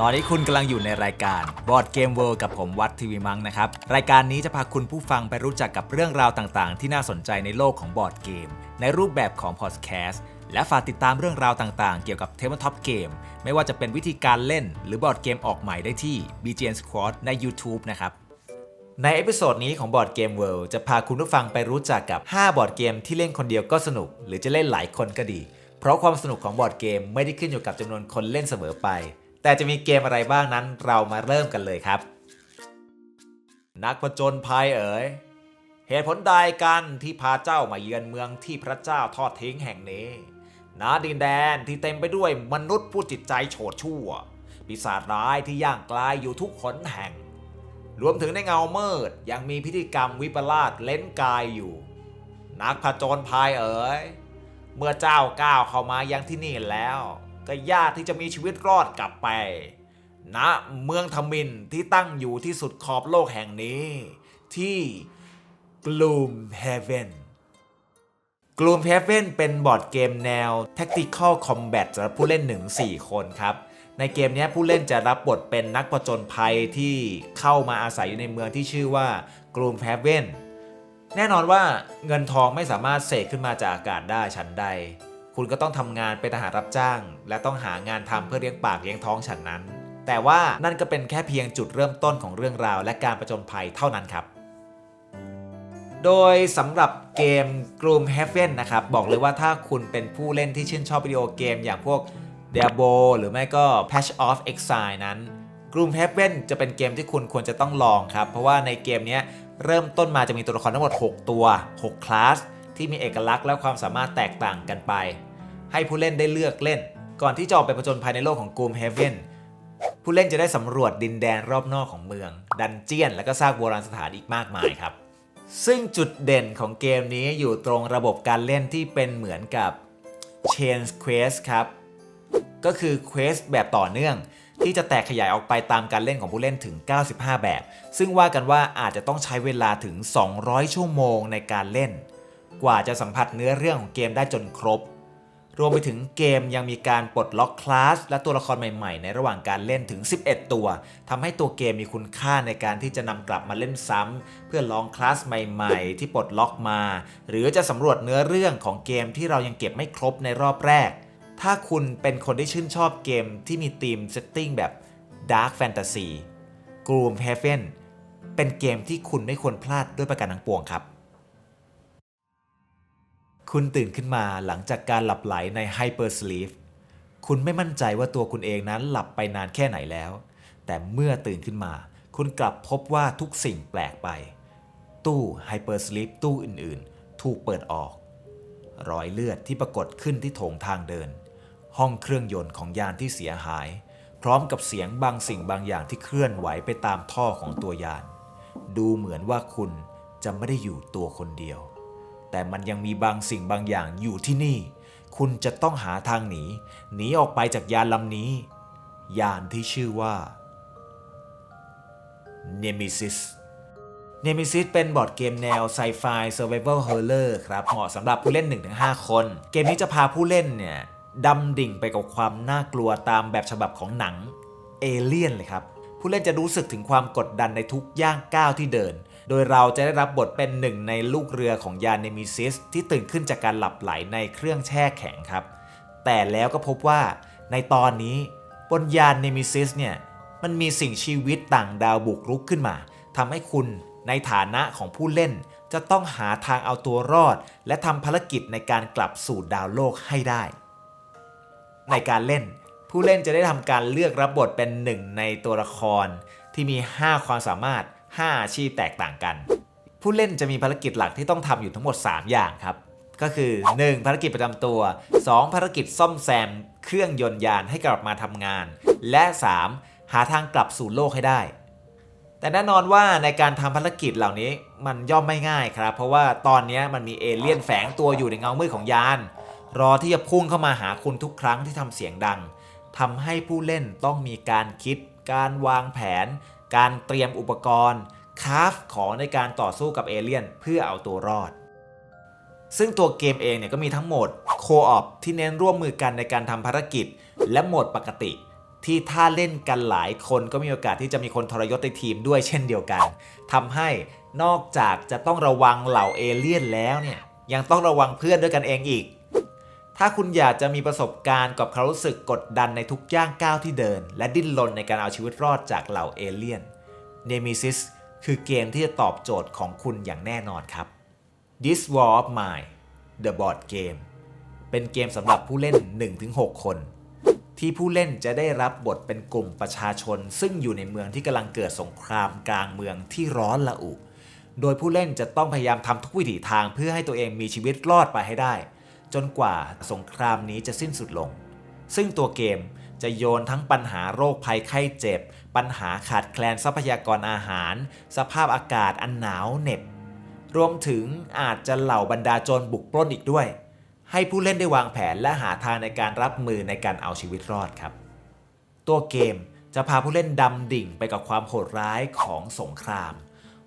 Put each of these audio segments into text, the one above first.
ตอนนี้คุณกำลังอยู่ในรายการ Board Game World กับผมวัดทีวีมังนะครับ รายการนี้จะพาคุณผู้ฟังไปรู้จักกับเรื่องราวต่างๆ ที่น่าสนใจในโลกของบอร์ดเกม ในรูปแบบของพอดแคสต์และฝากติดตามเรื่องราวต่างๆ เกี่ยวกับ Tabletop Game ไม่ว่าจะเป็นวิธีการเล่น หรือบอร์ดเกมออกใหม่ได้ที่ BGN Squad ใน YouTube นะครับ ในเอพิโซดนี้ของบอร์ดเกม World จะพาคุณผู้ฟังไปรู้จักกับ 5 บอร์ดเกมที่เล่นคนเดียวก็สนุก หรือจะเล่นหลายคนก็ดี เพราะความสนุกของบอร์ดเกมไม่ได้ขึ้นอยู่กับจำนวนคนเล่นเสมอไป แต่จะมีเกมอะไรบ้างนั้นเรามาเริ่มกันเลยครับ นักผจญภัยเอ๋ยเหตุผลใดกันที่พาเจ้ามาเยือนเมืองที่พระเจ้าทอดทิ้งแห่งนี้ณดินแดนที่เต็มไปด้วยมนุษย์ผู้จิตใจโฉดชั่ว ปีศาจร้ายที่ย่างกลายอยู่ทุกขนแห่ง รวมถึงในเงามืดยังมีพิธีกรรมวิปลาสเล้นกายอยู่ นักผจญภัยเอ๋ย เมื่อเจ้าก้าวเข้ามายังที่นี่แล้ว ก็ยากที่จะมีชีวิตรอดกลับไปณเมืองทมินที่ตั้งอยู่ที่สุดขอบโลกแห่งนี้ ที่ Gloom Haven Gloom Haven เป็นบอร์ดเกมแนว Tactical Combat สำหรับผู้เล่น1-4คนครับ ในเกมนี้ผู้เล่นจะรับบทเป็นนักผจญภัยที่เข้ามาอาศัยอยู่ในเมืองที่ชื่อว่า Gloom Haven แน่นอนว่าเงินทองไม่สามารถเสกขึ้นมาจากอากาศได้ฉันใด คุณก็ต้องทำงานเป็นทหารรับจ้าง และต้องหางานทำเพื่อเลี้ยงปากเลี้ยงท้องฉันนั้น แต่ว่านั่นก็เป็นแค่เพียงจุดเริ่มต้นของเรื่องราว และการประจนภัยเท่านั้นครับ โดยสำหรับเกม Gloom Heaven นะครับ บอกเลยว่าถ้าคุณเป็นผู้เล่นที่ชื่นชอบวิดีโอเกมอย่างพวก Diablo หรือไม่ก็ Patch of Exile นั้น Gloom Heaven จะเป็นเกมที่คุณควรจะต้องลองครับ เพราะว่าในเกมนี้ เริ่มต้นมาจะมีตัวละครทั้งหมด 6 ตัว 6 คลาส ที่มีเอกลักษณ์และความสามารถแตกต่างกันไป ให้ผู้เล่นได้เลือกเล่น ก่อนที่จะออกไปผจญภัยในโลกของ Gloom Heaven ผู้เล่นจะได้สำรวจดินแดนรอบนอกของเมือง ดันเจียน และก็สร้างโบราณสถานอีกมากมายครับ ซึ่งจุดเด่นของเกมนี้อยู่ตรงระบบการเล่นที่เป็นเหมือนกับ Chain Quest ครับ ก็คือเควสแบบต่อเนื่อง ที่จะแตกขยายออกไปตามการเล่นของผู้เล่นถึง 95 แบบ ซึ่งว่ากันว่าอาจจะต้องใช้เวลาถึง 200 ชั่วโมงในการเล่น กว่าจะสัมผัสเนื้อเรื่องของเกมได้จนครบ รวมไปถึงเกมยังมีการปลดล็อกคลาสและตัวละครใหม่ๆ ในระหว่างการเล่นถึง 11 ตัวทำให้ตัวเกมมีคุณค่าในการที่จะนำกลับมาเล่นซ้ำเพื่อลองคลาสใหม่ๆ ที่ปลดล็อกมา หรือจะสำรวจเนื้อเรื่องของเกมที่เรายังเก็บไม่ครบในรอบแรก ถ้าคุณเป็นคนที่ชื่นชอบเกมที่มีธีมเซตติ้งแบบ Dark Fantasy Gloom Heaven เป็นเกมที่คุณไม่ควรพลาดด้วยประการทั้งปวงครับ คุณตื่นขึ้นมาหลังจากการหลับไหลใน Hyper Sleep คุณไม่มั่นใจว่าตัวคุณเองนั้นหลับไปนานแค่ไหนแล้ว แต่เมื่อตื่นขึ้นมา คุณกลับพบว่าทุกสิ่งแปลกไป ตู้ Hyper Sleep ตู้อื่นๆ ถูกเปิดออก รอยเลือดที่ปรากฏขึ้นที่โถงทางเดิน ห้องเครื่องยนต์ของยานที่เสียหาย พร้อมกับเสียงบางสิ่งบางอย่างที่เคลื่อนไหวไปตามท่อของตัวยาน ดูเหมือนว่าคุณจะไม่ได้อยู่ตัวคนเดียว แต่มันยังมีบางสิ่งบางอย่างอยู่ที่นี่ คุณจะต้องหาทางหนี หนีออกไปจากยานลำนี้ ยานที่ชื่อว่า Nemesis Nemesis เป็นบอร์ดเกมแนวไซไฟ Survival Horror ครับ เหมาะสำหรับผู้เล่น 1-5 คน เกมนี้จะพาผู้เล่นเนี่ย ดำดิ่งไปกับความน่ากลัวตามแบบฉบับของหนังเอเลี่ยนเลยครับ ผู้เล่นจะรู้สึกถึงความกดดันในทุกย่างก้าวที่เดิน โดยเราจะได้รับบทเป็นหนึ่งในลูกเรือของยานเนมิซิสที่ตื่นขึ้นจากการหลับไหลในเครื่องแช่แข็งครับ แต่แล้วก็พบว่าในตอนนี้บนยานเนมิซิสเนี่ยมันมีสิ่งชีวิตต่างดาวบุกรุกขึ้นมาทำให้คุณในฐานะของผู้เล่นจะต้องหาทางเอาตัวรอด และทำภารกิจในการกลับสู่ดาวโลกให้ได้ ในการเล่น ผู้เล่นจะได้ทำการเลือกรับบทเป็นหนึ่งในตัวละคร ที่มี 5 ความสามารถ 5 อาชีพแตกต่างกัน ผู้เล่นจะมีภารกิจหลักที่ต้องทำอยู่ทั้งหมด 3 อย่างครับ ก็คือ 1. ภารกิจประจำตัว 2. ภารกิจซ่อมแซม เครื่องยนต์ยานให้กลับมาทำงาน และ 3. หาทางกลับสู่โลกให้ได้ แต่แน่นอนว่าในการทำภารกิจเหล่านี้มันย่อมไม่ง่ายครับ เพราะว่าตอนนี้มันมีเอเลี่ยนแฝงตัวอยู่ในเงามืดของยาน รอที่จะพุ่งเข้ามาหาคุณทุกครั้งที่ทำเสียงดังทำให้ผู้เล่นต้องมีการคิด การวางแผน การเตรียมอุปกรณ์คราฟของในการต่อสู้กับเอเลี่ยนเพื่อเอาตัวรอด ซึ่งตัวเกมเองเนี่ยก็มีทั้งโหมดโคออปที่เน้นร่วมมือกันในการทำภารกิจ และโหมดปกติ ที่ถ้าเล่นกันหลายคนก็มีโอกาสที่จะมีคนทรยศในทีมด้วยเช่นเดียวกันทำให้นอกจากจะต้องระวังเหล่าเอเลี่ยนแล้วเนี่ยยังต้องระวังเพื่อนด้วยกันเองอีก ถ้าคุณอยากจะมีประสบการณ์กับความรู้สึกกดดันในทุกย่างก้าวที่เดิน และดิ้นรนในการเอาชีวิตรอดจากเหล่าเอเลี่ยน Nemesis คือเกมที่จะตอบโจทย์ของคุณอย่างแน่นอนครับ This War of Mine The Board Game เป็นเกมสำหรับผู้เล่น 1-6 คน ที่ผู้เล่นจะได้รับบทเป็นกลุ่มประชาชน ซึ่งอยู่ในเมืองที่กำลังเกิดสงครามกลางเมืองที่ร้อนระอุ โดยผู้เล่นจะต้องพยายามทำทุกวิถีทางเพื่อให้ตัวเองมีชีวิตรอดไปให้ได้ จนกว่าสงครามนี้จะสิ้นสุดลง ซึ่งตัวเกมจะโยนทั้งปัญหาโรคภัยไข้เจ็บ ปัญหาขาดแคลนทรัพยากรอาหาร สภาพอากาศอันหนาวเหน็บ รวมถึงอาจจะเหล่าบรรดาโจรบุกปล้นอีกด้วย ให้ผู้เล่นได้วางแผนและหาทางในการรับมือในการเอาชีวิตรอดครับ ตัวเกมจะพาผู้เล่นดำดิ่งไปกับความโหดร้ายของสงคราม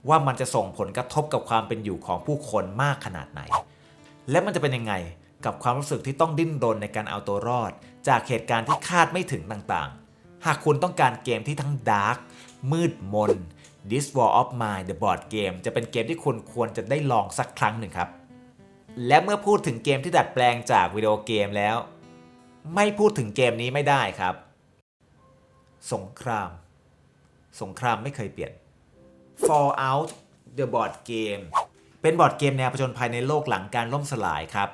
ว่ามันจะส่งผลกระทบกับความเป็นอยู่ของผู้คนมากขนาดไหน และมันจะเป็นยังไง กับความรู้สึกที่ต้องดิ้นรนในการเอาตัวรอด จากเหตุการณ์ที่คาดไม่ถึงต่างๆ หากคุณต้องการเกมที่ทั้งดาร์กมืดมน This War of Mine The Board Game จะเป็นเกมที่คุณควรจะได้ลองสักครั้งหนึ่งครับ และเมื่อพูดถึงเกมที่ดัดแปลงจากวิดีโอเกมแล้ว ไม่พูดถึงเกมนี้ไม่ได้ครับ สงคราม สงครามไม่เคยเปลี่ยน Fallout The Board Game เป็นบอร์ดเกมแนวผจญภัยในโลกหลังการล่มสลายครับ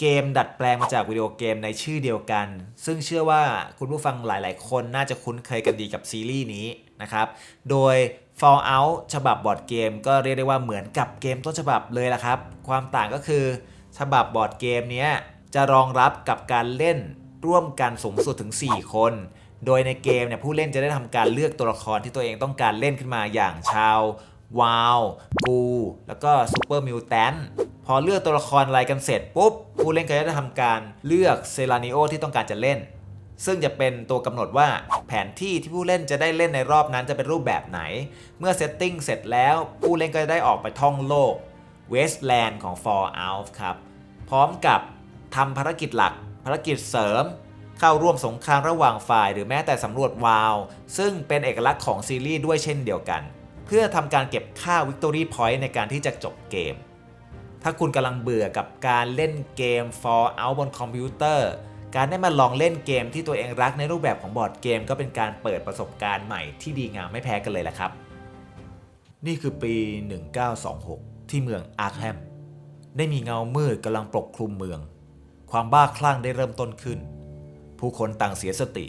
เกมดัดแปลงมาจากวิดีโอเกมในชื่อเดียวกัน ซึ่งเชื่อว่าคุณผู้ฟังหลาย ๆ คนน่าจะคุ้นเคยกันดีกับซีรีส์นี้นะครับ โดย Fallout ฉบับบอร์ดเกม ก็เรียกได้ว่าเหมือนกับเกมต้นฉบับเลยละครับ ความต่างก็คือ ฉบับบอร์ดเกมนี้จะรองรับกับการเล่นร่วมกันสูงสุดถึง 4 คน โดยในเกมเนี่ยผู้เล่นจะได้ทำการเลือกตัวละครที่ตัวเองต้องการเล่นขึ้นมาอย่างชาววาวกู แล้วก็ซูเปอร์มิวแทน อเลือกตัวละครอะไรกันเสร็จปุ๊บผู้เล่นก็จะทำการเลือกเซรานิโอที่ต้องการจะเล่น ซึ่งจะเป็นตัวกำหนดว่าแผนที่ที่ผู้เล่นจะได้เล่นในรอบนั้นจะเป็นรูปแบบไหน เมื่อเซตติ้งเสร็จแล้วผู้เล่นก็จะได้ออกไปท่องโลกเวสต์แลนด์ของ Fallout ครับ พร้อมกับทำภารกิจหลัก ภารกิจเสริม เข้าร่วมสงครามระหว่างฝ่าย หรือแม้แต่สำรวจวาว ซึ่งเป็นเอกลักษณ์ของซีรีส์ด้วยเช่นเดียวกัน เพื่อทำการเก็บค่า Victory Point ในการที่จะจบเกม ถ้าคุณกำลังเบื่อกับการเล่นเกม Fallout บนคอมพิวเตอร์ การได้มาลองเล่นเกมที่ตัวเองรักในรูปแบบของบอร์ดเกม ก็เป็นการเปิดประสบการณ์ใหม่ที่ดีงามไม่แพ้กันเลยแหละครับ นี่คือปี 1926 ที่เมืองอาร์คแฮม ได้มีเงามืดกำลังปกคลุมเมือง ความบ้าคลั่งได้เริ่มต้นขึ้น ผู้คนต่างเสียสติ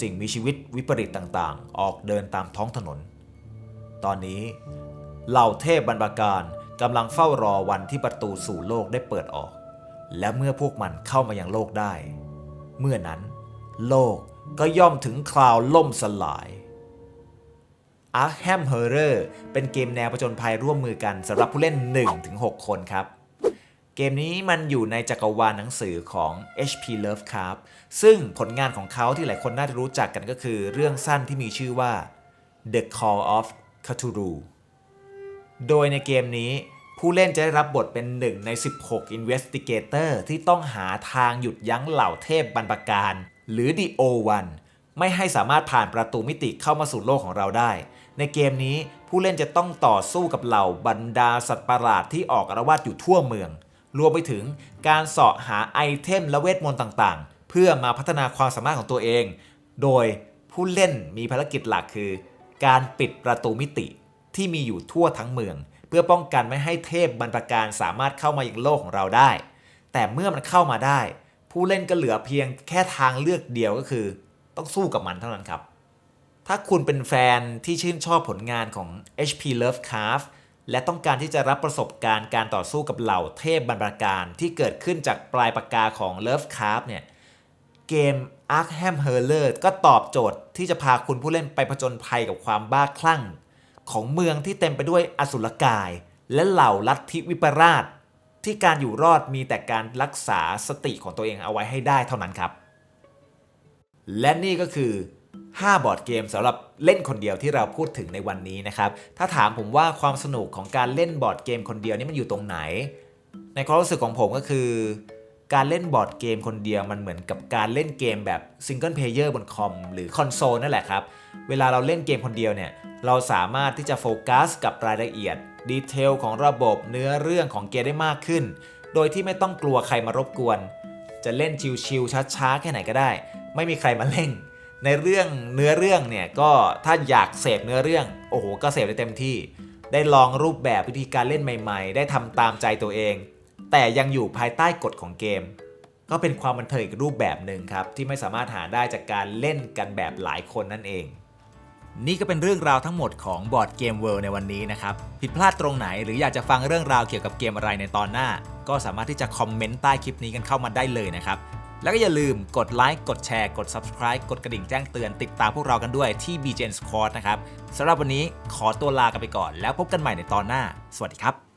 สิ่งมีชีวิตวิปริตต่างๆ ออกเดินตามท้องถนน ตอนนี้เหล่าเทพบรรพการ กำลังเฝ้ารอวันที่ประตูสู่โลกได้เปิดออก และเมื่อพวกมันเข้ามายังโลกได้ เมื่อนั้น โลกก็ย่อมถึงคราวล่มสลาย Arkham Horror เป็นเกมแนวผจญภัยร่วมมือกันสำหรับผู้เล่น 1-6 คนครับ เกมนี้มันอยู่ในจักรวาลหนังสือของ HP Lovecraft ซึ่งผลงานของเขาที่หลายคนน่าจะรู้จักกันก็คือ เรื่องสั้นที่มีชื่อว่า The Call of Cthulhu โดยในเกมนี้ผู้เล่นจะได้รับบทเป็นหนึ่งใน 16 Investigator ที่ต้องหาทางหยุดยั้งเหล่าเทพบรรพการ หรือ The O1 ไม่ให้สามารถผ่านประตูมิติเข้ามาสู่โลกของเราได้ ในเกมนี้ผู้เล่นจะต้องต่อสู้กับเหล่าบรรดาสัตว์ประหลาดที่ออกอาละวาดอยู่ทั่วเมือง รวมไปถึงการเสาะหาไอเทมและเวทมนต์ต่างๆ เพื่อมาพัฒนาความสามารถของตัวเอง โดยผู้เล่นมีภารกิจหลักคือ การปิดประตูมิติ ที่มีอยู่ทั่วทั้งเมือง เพื่อป้องกันไม่ให้เทพบรรพการสามารถเข้ามายังโลกของเราได้ แต่เมื่อมันเข้ามาได้ ผู้เล่นก็เหลือเพียงแค่ทางเลือกเดียวก็คือ ต้องสู้กับมันเท่านั้นครับ ถ้าคุณเป็นแฟนที่ชื่นชอบผลงานของ HP Lovecraft และต้องการที่จะรับประสบการณ์การต่อสู้กับเหล่าเทพบรรพการที่เกิดขึ้นจากปลายปากกาของ Lovecraft เนี่ยเกม Arkham Horror ก็ตอบโจทย์ที่จะพาคุณผู้เล่นไปผจญภัยกับความบ้าคลั่ง ของเมืองที่เต็มไปด้วยอสุรกาย และเหล่าลัทธิวิปราช ที่การอยู่รอดมีแต่การรักษาสติของตัวเองเอาไว้ให้ได้เท่านั้นครับ และนี่ก็คือ 5 บอร์ดเกมสำหรับเล่นคนเดียวที่เราพูดถึงในวันนี้นะครับ ถ้าถามผมว่าความสนุกของการเล่นบอร์ดเกมคนเดียวนี่มันอยู่ตรงไหน ในความรู้สึกของผมก็คือ การเล่นบอร์ดเกมคนเดียวมันเหมือนกับการเล่นเกมแบบซิงเกิลเพลเยอร์บนคอมหรือคอนโซลนั่นแหละครับ เวลาเราเล่นเกมคนเดียวเนี่ย เราสามารถที่จะโฟกัสกับรายละเอียด ดีเทลของระบบเนื้อเรื่องของเกมได้มากขึ้น โดยที่ไม่ต้องกลัวใครมารบกวน จะเล่นชิลๆช้าๆแค่ไหนก็ได้ ไม่มีใครมาเล่งในเรื่องเนื้อเรื่องเนี่ยก็ถ้าอยากเสพเนื้อเรื่องโอ้โหก็เสพได้เต็มที่ ได้ลองรูปแบบวิธีการเล่นใหม่ ๆ ได้ทำตามใจตัวเอง แต่ยังอยู่ภายใต้กฎของเกม ก็เป็นความบันเทิงอีกรูปแบบหนึ่งครับ ที่ไม่สามารถหาได้จากการเล่นกันแบบหลายคนนั่นเอง นี่ก็เป็นเรื่องราวทั้งหมดของบอร์ดเกมเวิลด์ในวันนี้นะครับ ผิดพลาดตรงไหนหรืออยากจะฟังเรื่องราวเกี่ยวกับเกมอะไรในตอนหน้า ก็สามารถที่จะคอมเมนต์ใต้คลิปนี้กันเข้ามาได้เลยนะครับแล้วก็อย่าลืมกดไลค์ กดแชร์ กด Subscribe กดกระดิ่งแจ้งเตือนติดตามพวกเรากันด้วยที่ BGN Squad นะครับสำหรับวันนี้ขอตัวลากันไปก่อน แล้วพบกันใหม่ในตอนหน้า สวัสดีครับ